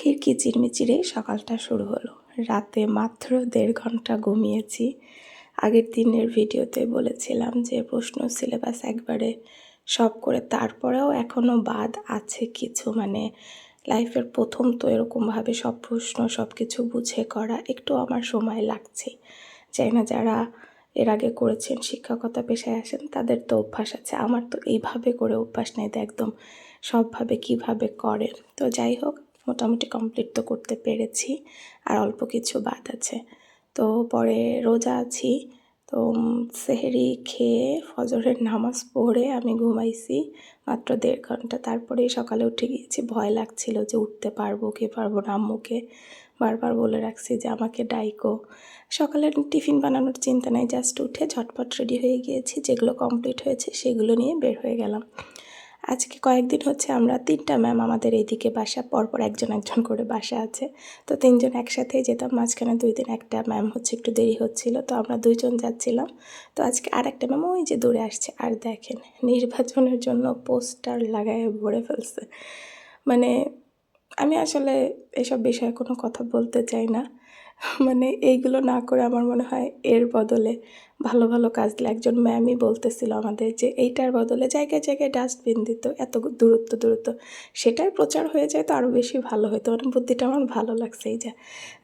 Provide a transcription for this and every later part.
পাখির কিচিরমিচিরে সকালটা শুরু হলো। রাতে মাত্র দেড় ঘণ্টা ঘুমিয়েছি। আগের দিনের ভিডিওতে বলেছিলাম যে, প্রশ্ন সিলেবাস একবারে সব করে, তারপরেও এখনও বাদ আছে কিছু। মানে লাইফের প্রথম তো এরকমভাবে সব প্রশ্ন সব কিছু বুঝে করা একটু আমার সময় লাগছে। চাই না যারা এর আগে করেছেন, শিক্ষকতা পেশায় আসেন, তাদের তো অভ্যাস আছে। আমার তো এইভাবে করে অভ্যাস নেই একদম সবভাবে কীভাবে করে তো যাই হোক মোটামুটি কমপ্লিট তো করতে পেরেছি, আর অল্প কিছু বাদ আছে। তো পরে রোজা আছি, তো সেহেরি খেয়ে ফজরের নামাজ পড়ে আমি ঘুমাইছি মাত্র দেড় ঘণ্টা। তারপরেই সকালে উঠে গিয়েছি, ভয় লাগছিল যে উঠতে পারব কি পারব না আম্মুকে। বারবার বলে রাখছি যে আমাকে ডাইকো। সকালের টিফিন বানানোর চিন্তা নেই জাস্ট উঠে ঝটপট রেডি হয়ে গিয়েছি, যেগুলো কমপ্লিট হয়েছে সেগুলো নিয়ে বের হয়ে গেলাম। আজকে কয়েকদিন হচ্ছে আমরা তিনটা ম্যাম আমাদের এইদিকে বাসা, পরপর একজন একজন করে বাসা আছে। তো তিনজন একসাথেই যেতাম, মাঝখানে দুই দিন একটা ম্যাম হচ্ছে একটু দেরি হচ্ছিল, তো আমরা দুইজন যাচ্ছিলাম। তো আজকে আর একটা ম্যাম ওই যে দূরে আসছে, আর দেখেন নির্বাচনের জন্য পোস্টার লাগায় ভরে ফেলছে। মানে আমি আসলে এসব বিষয়ে কোনো কথা বলতে চাই না। মানে এইগুলো না করে আমার মনে হয় এর বদলে ভালো ভালো কাজ দিলে একজন ম্যামই বলতেছিল আমাদের যে এইটার বদলে জায়গায় জায়গায় ডাস্টবিন দিত, এত দূরত্ব দূরত্ব। সেটার প্রচার হয়ে যায় তো আরও বেশি ভালো হতো। মানে বুদ্ধিটা আমার ভালো লাগছে এই যা।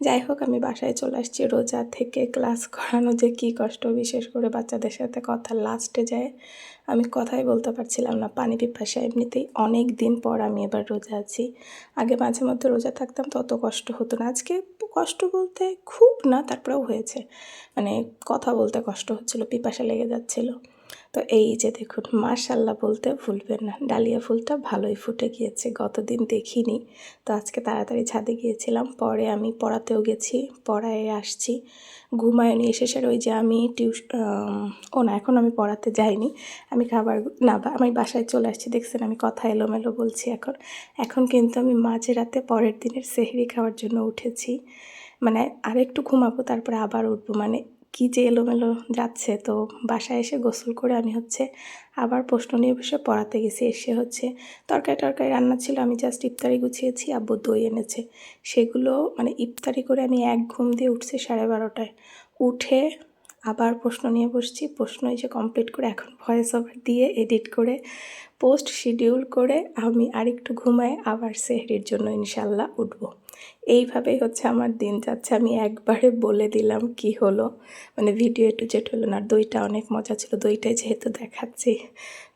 যাই হোক, আমি বাসায় চলে আসছি। রোজা থেকে ক্লাস করানো যে কী কষ্ট, বিশেষ করে বাচ্চাদের সাথে কথা লাস্টে যায়। আমি কথাই বলতে পারছিলাম না। পানি পিপাসা এমনিতেই অনেক দিন পর আমি এবার রোজা আছি। আগে মাঝে মধ্যে রোজা থাকতাম, তত কষ্ট হতো না। আজকে কষ্ট বলতে খুব না, তারপরেও হয়েছে। মানে কথা বলতে কষ্ট হচ্ছিল, পিপাসা লেগে যাচ্ছিল। তো এই যে দেখুন মাশাল্লাহ বলতে ভুলবেন না। ডালিয়া ফুলটা ভালোই ফুটে গিয়েছে, গতদিন দেখিনি। তো আজকে তাড়াতাড়ি ছাদে গিয়েছিলাম, পরে আমি পড়াতেও গেছি, পড়ায় আসছি। ঘুমায় নিয়ে শেষের ওই যে আমি টিউশ ও না, এখন আমি পড়াতে যাইনি। আমি খাবার, না, বা, আমি বাসায় চলে আসছি, দেখছেন আমি কথা এলোমেলো বলছি এখন। এখন কিন্তু আমি মাঝে রাতে পরের দিনের সেহরি খাওয়ার জন্য উঠেছি। মানে আরেকটু ঘুমাবো, তারপরে আবার উঠবো। মানে কী যে এলোমেলো যাচ্ছে, তো বাসায় এসে গোসল করে আমি হচ্ছে আবার প্রশ্ন নিয়ে বসে পড়াতে গেছি। এসে হচ্ছে তরকারি টরকারি রান্না ছিল, আমি জাস্ট ইফতারি গুছিয়েছি, আব্বু দই এনেছে। সেগুলো মানে ইফতারি করে আমি এক ঘুম দিয়ে উঠছি সাড়ে বারোটায়। উঠে আবার প্রশ্ন নিয়ে বসছি প্রশ্ন এসে কমপ্লিট করে এখন ভয়েস ওভার দিয়ে এডিট করে পোস্ট শিডিউল করে আমি আরেকটু ঘুমায়, আবার সেহরির জন্য ইনশাল্লাহ উঠব। এইভাবেই হচ্ছে আমার দিন যাচ্ছে। আমি একবারে বলে দিলাম কি হলো। মানে ভিডিও একটু যেটা হলো না দইটা অনেক মজা ছিল, দইটাই যেহেতু দেখাচ্ছি।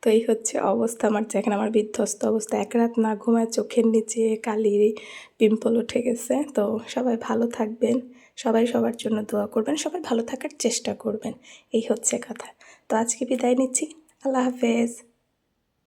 তো এই হচ্ছে অবস্থা আমার যেখানে আমার বিধ্বস্ত অবস্থা। এক রাত না ঘুমায় চোখের নিচে কালি পিম্পল উঠে গেছে। তো সবাই ভালো থাকবেন, সবাই সবার জন্য দোয়া করবেন, সবাই ভালো থাকার চেষ্টা করবেন। এই হচ্ছে কথা। তো আজকে বিদায় নিচ্ছি। আল্লাহ হাফেজ।